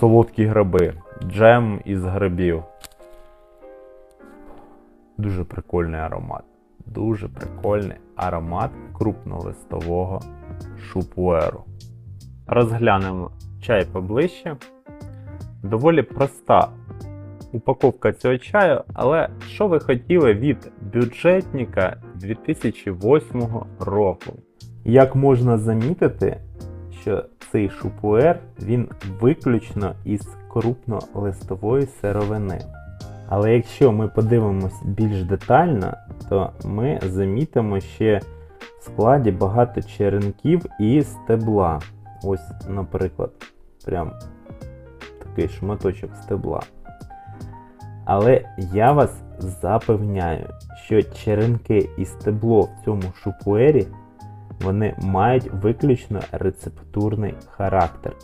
солодкі гриби, джем із грибів. Дуже прикольний аромат. Дуже прикольний аромат крупнолистового шупуеру. Розглянемо чай поближче. Доволі проста упаковка цього чаю, але що ви хотіли від бюджетника 2008 року? Як можна замітити, що цей шупуер він виключно із крупнолистової сировини. Але якщо ми подивимось більш детально, то ми замітимо ще в складі багато черенків і стебла. Ось, наприклад, прям такий шматочок стебла. Але я вас запевняю, що черенки і стебло в цьому шупуері вони мають виключно рецептурний характер.